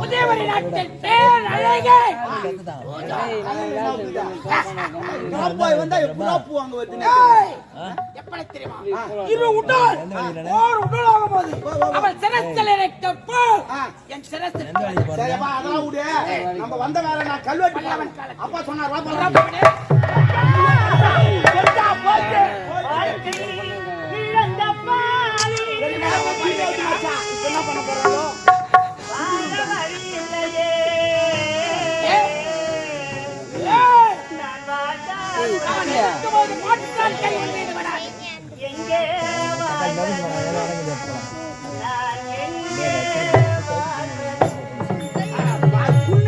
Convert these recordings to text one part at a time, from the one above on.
உதயவரி நாட்டில் பேர் அழகே. காப்பாய் வந்தா எப்படா தெரியுமா? இரு உடல். ஓர் உடல் ஆகும் போது அவன் சிரஸ்தில் இருக்கப்போ என் சிரஸ்தில் சரிப்பா அதெல்லாம் விடு. நம்ம வந்த நான் கல்வெட்டு. அப்பா சொன்னார் வா போலாம். என்ன பண்ண போறோம்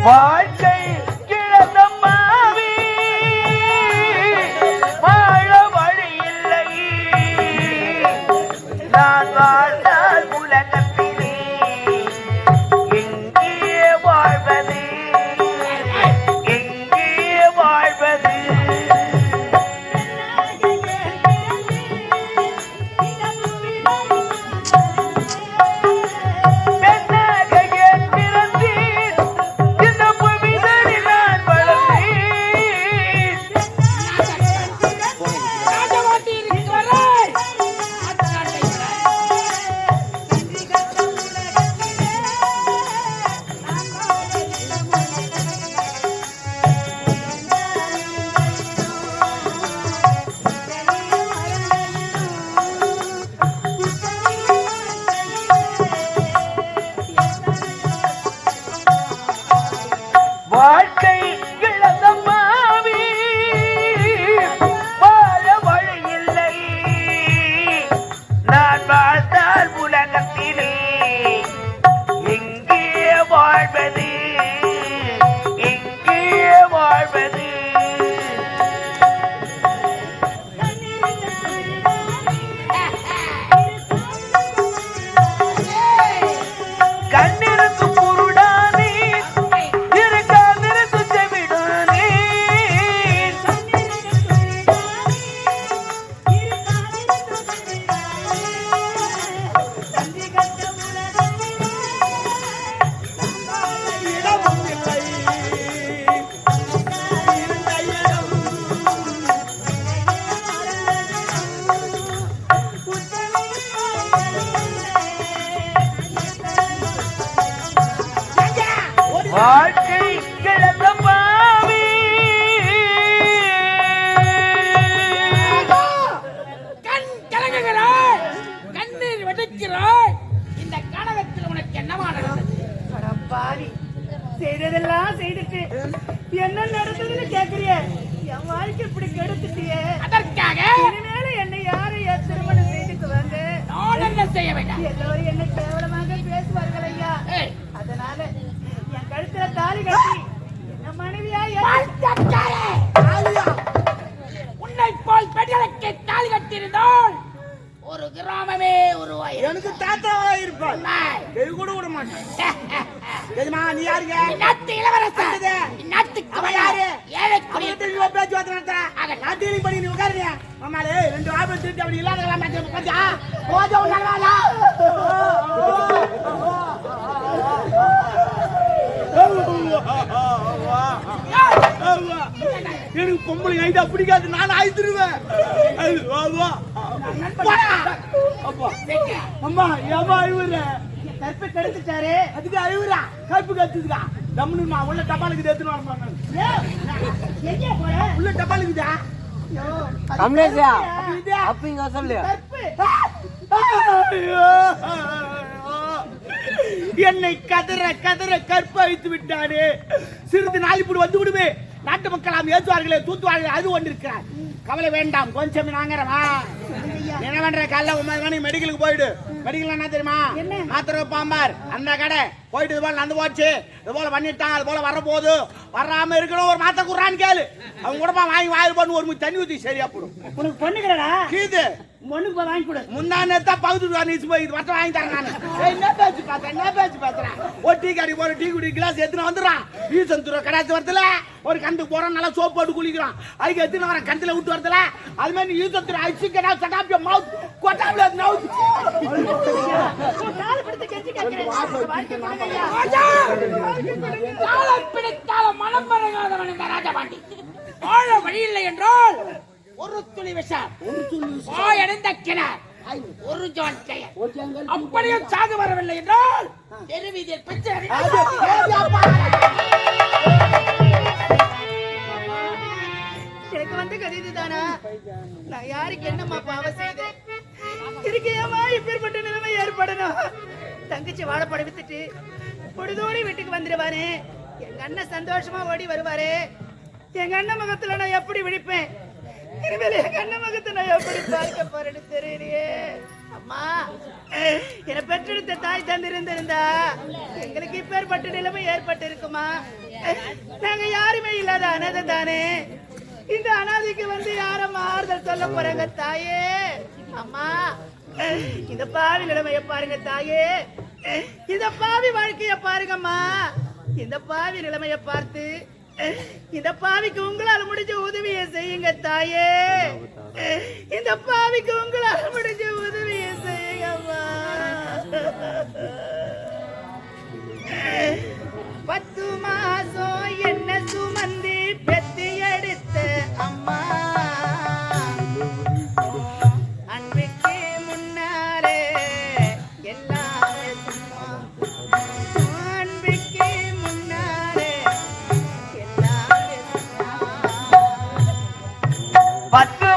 வாழ்க்கை செய்ததெல்லாம் செய்துட்டு. என்ன நடந்ததுன்னு கேக்குறிய? என் வாழ்க்கை இப்படி கெடுத்துட்டியே. அதற்காக இனிமேல என்னை என் திருமணம் செய்துக்குவாங்க நான் என்ன செய்ய வேண்டாம்? எல்லோரும் என்ன கேவலமாக பேசுவார்கள் ஐயா. அதனால என் கழுத்துல தாலி கட்டி என் மனைவியா! உன்னை போல் பெண்களுக்கு தாலி கட்டியிருந்தால் ஒரு கிராமமே உருவாயிரும் எனக்கு தாத்தாவா இருப்பான் இது கூட விட மாட்டேன் எதுமா நீ யாருங்க இந்நாட்டு இளவரசர். இந்நாட்டுக்கு அவன் யாரு? அவன் திரும்பி பேச்சு வார்த்தை நடத்துறேன். நான் டீலிங் பண்ணி நீ உட்காருங்க. மாமாளே, ரெண்டு ஆப்பிள் திருட்டு அப்படி மாத்தி வந்து உட்கார்ந்தியா? போதும் உன்னாலவாடா. எனக்கு பொம்பளை ஐட்டா பிடிக்காது நான் ஆயித்துருவேன் அப்பா அம்மா ஏமா அழுவுற கற்பை கெடுத்துட்டாரு அதுக்கு அழுவுறா கருப்பு கத்துக்குதா தம்முனுமா உள்ள டபாலுக்கு எடுத்துன்னு வர மாட்டேன் உள்ள அது கமலேஷா? அப்ப இங்க சொல்லு கற்பு என்னை கதற கதற கற்ப வைத்து விட்டானே. சிறிது நாள் இப்படி வந்து விடுமே. நாட்டு மக்களாம் ஏற்றுவார்களே தூத்துவார்களே அது ஒன்று இருக்கிறார். கவலை வேண்டாம் கொஞ்சம் நாங்கிறவா? என்ன பண்ற? காலைல ஒன்பது மணி மெடிக்கலுக்கு போயிடு. மெடிக்கல் என்ன தெரியுமா? மாத்திரை பாம்பார் அந்த கடை. போயிட்டு இது போல நடந்து போச்சு. இது போல பண்ணிட்டான் அது போல வரப்போகுது. வராம இருக்கணும். ஒரு மாத்திரை குடுறான்னு கேளு. அவங்க கூடமா வாங்கி வாயில் பண்ணு ஒரு தண்ணி ஊத்தி சரியா போடும். உனக்கு பொண்ணுக்கிறடா கீது. போய் வாங்கி கொடு. முந்தானே தான் பகுதி நீச்சு போய் இது மட்டும் வாங்கி தரேன் நானு. என்ன பேச்சு பார்த்தேன் என்ன பேச்சு பேசுறேன் ஒரு டீ கடி போற டீ குடி கிளாஸ் எடுத்துன்னு வந்துடுறான் ஈசன் துறை கடாச்சு வரதுல ஒரு கண்டு போறோம் நல்லா சோப் போட்டு குளிக்கிறான் அதுக்கு எடுத்துன்னு வரேன் கண்டுல விட்டு வரதுல அது மாதிரி ஈசன் துறை ஐசி கடா சடாப்பிய மவுத் கொட்டாப்ல நவுத் பிடித்தால மனம் பரங்காதவன் இந்த ராஜபாண்டி. வாழ வழி இல்லை என்றால் ஒரு துளி விஷம். வாயடைந்த கிணர் ஒரு ஜான் செயல் அப்படியும் சாகு வரவில்லை என்றால் தெருவீதியில் பிச்சை எனக்கு வந்த கதை இதுதானா நான் யாருக்கு என்னம்மா பாவம் செய்தேன் இதுக்கு ஏமா இப்பேற்பட்ட நிலைமை ஏற்படணும். தங்கச்சி வாழைப்படம் வித்துட்டு பொழுதோடி வீட்டுக்கு வந்துடுவாரு எங்க அண்ணன் சந்தோஷமா ஓடி வருவாரு. எங்க அண்ணன் முகத்துல நான் எப்படி விழிப்பேன்? இனிமேல் கண்ண முகத்தை நான் எப்படி பார்க்க போறேன்னு தெரியலையே. அம்மா என்னை பெற்றெடுத்த தாய் தந்திருந்திருந்தா எங்களுக்கு இப்பேற்பட்ட நிலைமை ஏற்பட்டு இருக்குமா நாங்க யாருமே இல்லாத அனாதை தானே. இந்த அனாதைக்கு வந்து யாரும் ஆறுதல் சொல்ல போறாங்க தாயே. அம்மா இந்த பாவி நிலைமைய பாருங்க தாயே. இந்த பாவி வாழ்க்கைய பாருங்கம்மா. இந்த பாவி நிலைமைய பார்த்து இந்த பாவிக்கு உங்களால முடிஞ்ச உதவியை செய்யுங்க தாயே. இந்த பாவிக்கு உங்களால முடிஞ்ச உதவியை செய்யுங்கம்மா பத்து மாசம் என் பத்து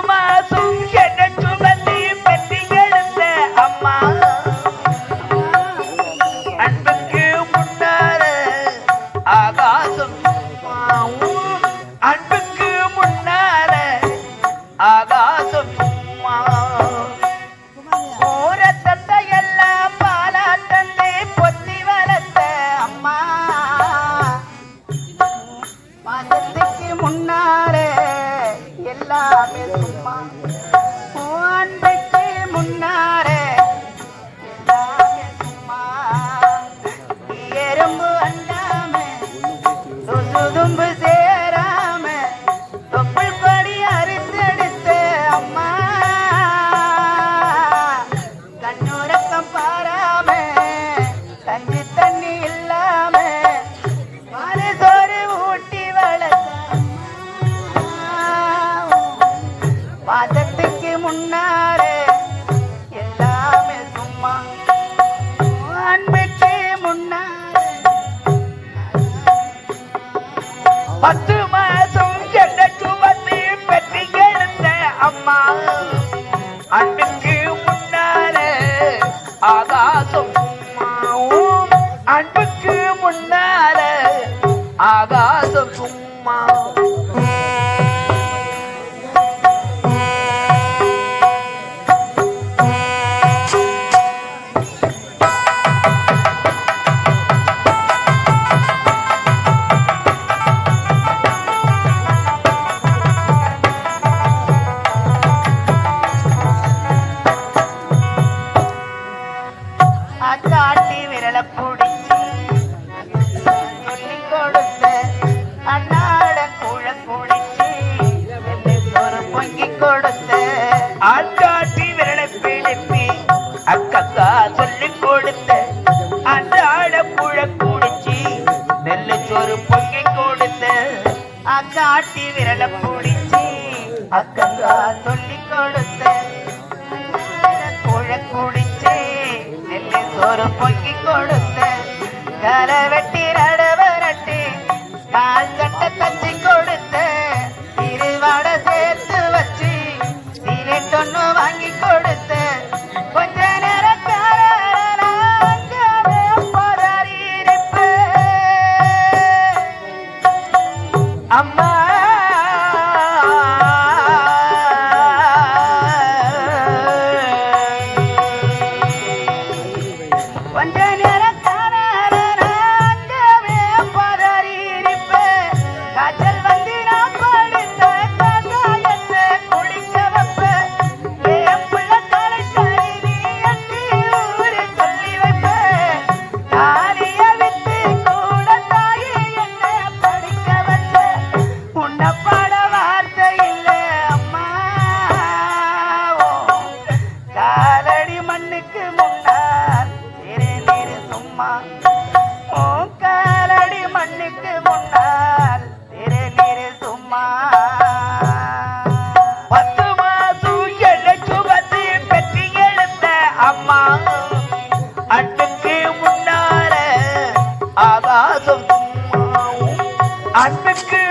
அன்புக்கு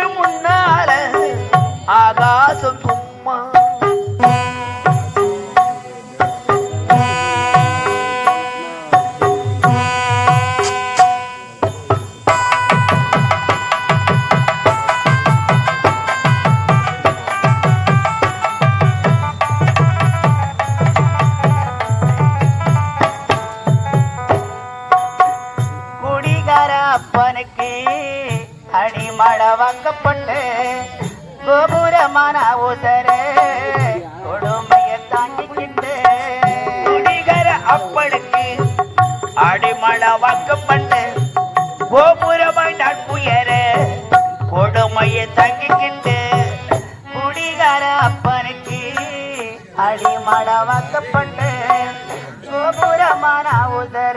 கோபுரமான உதர கொடுமையை தாங்கிக்கிட்டு. அப்பளுக்கு அடிமள அடிமட வாக்கப்பட்டு கோபுரமாய் நட்புயர கொடுமையை தங்கிக்கிட்டு. குடிகார அப்பனுக்கு அடிமள வாக்கப்பட்டு கோபுரமான உதர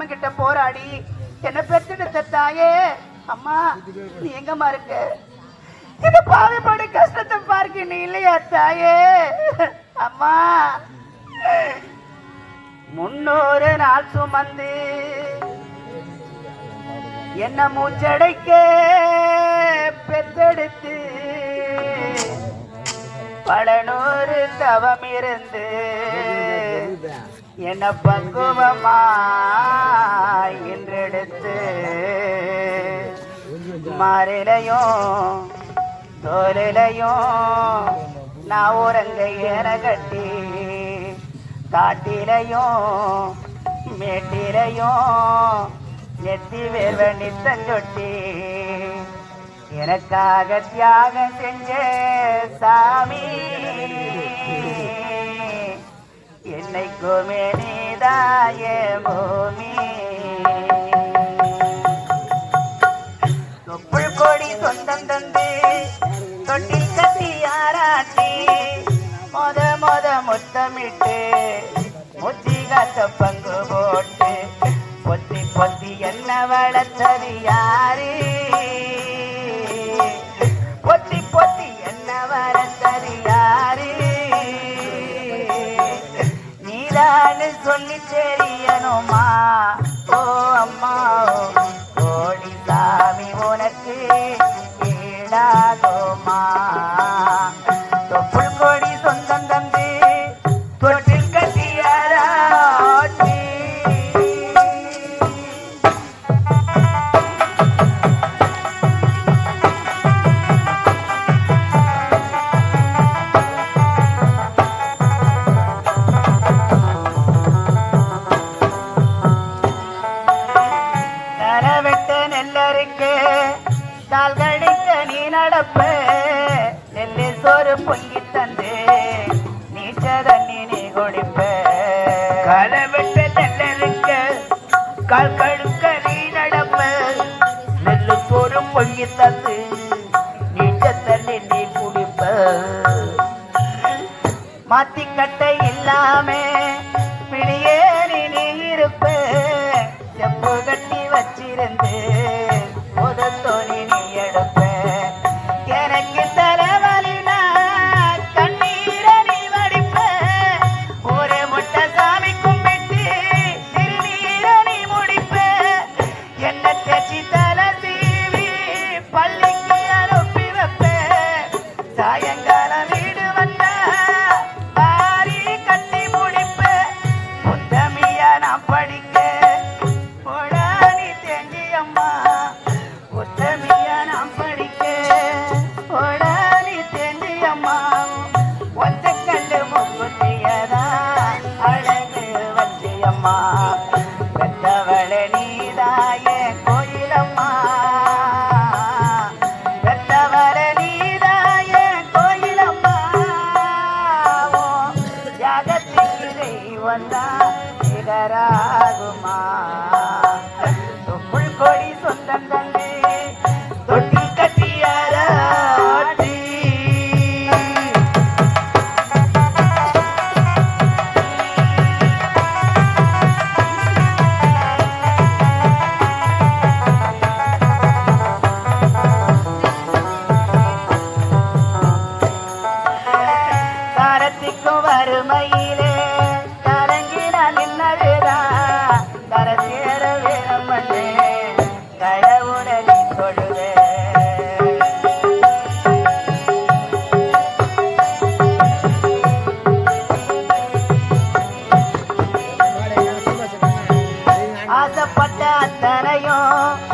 அந்த கிட்ட போராடி என்ன பெத்தெடுத்த தாயே அம்மா நீ எங்கம்மா இருக்க? இந்த பாவைப்படு கஷ்டத்தை பார்க்க நீ இல்லையா தாயே? அம்மா முன்னூறு நாள் சுமந்து என்ன மூச்சடைக்க பெத்தெடுத்து பல நூறு தவம் இருந்து என்ன பக்குவமா என்றெடுத்து மாறிலையும் தோலிலையும் நான் உறங்க ஏற கட்டி காட்டிலையும் மேட்டிலையும் நெத்தி வேர்வ நித்தங்கொட்டி எனக்காக தியாகம் செஞ்ச சாமி. என்னைக்குமே நீதாய பூமி. தொப்புள் கொடி சொந்தம் தந்து தொட்டி கட்டி ஆராட்டி மொத மொத முத்தமிட்டு முத்தி காத்தப்ப மாத்திக்கட்ட எல்லாமே ஆசைப்பட்ட அத்தனையும்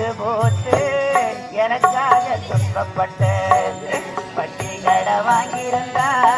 பட்டு போட்டு எனக்காக துன்பப்பட்ட பட்டிகளை வாங்கியிருந்தார்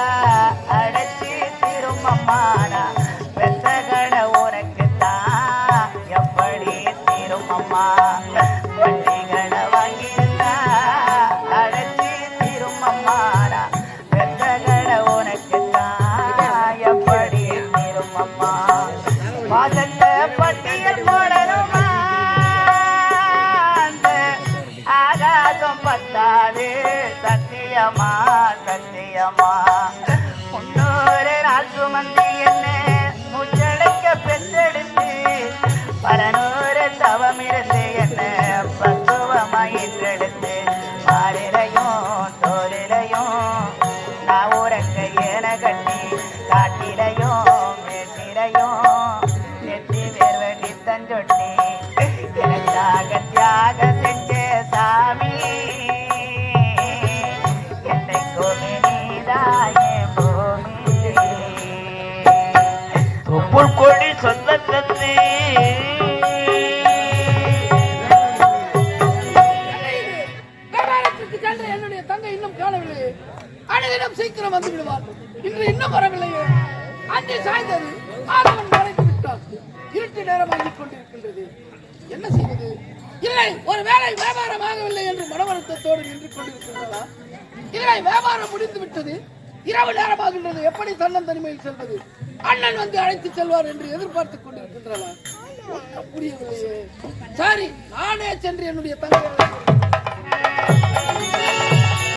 முன்னோரு நாள் சுமந்து என்ன? மூச்சடைக்க பெற்றெடுத்து பரநூறு தவமிருந்து என்ன? உலகத்து இரவு நேரமாகின்றது எப்படி தன்னம் தனிமையில் செல்வது? அண்ணன் வந்து அழைத்து செல்வார் என்று எதிர்பார்த்து கொண்டிருக்கின்றன புரியவில்லையே சரி நானே சென்று என்னுடைய தந்தை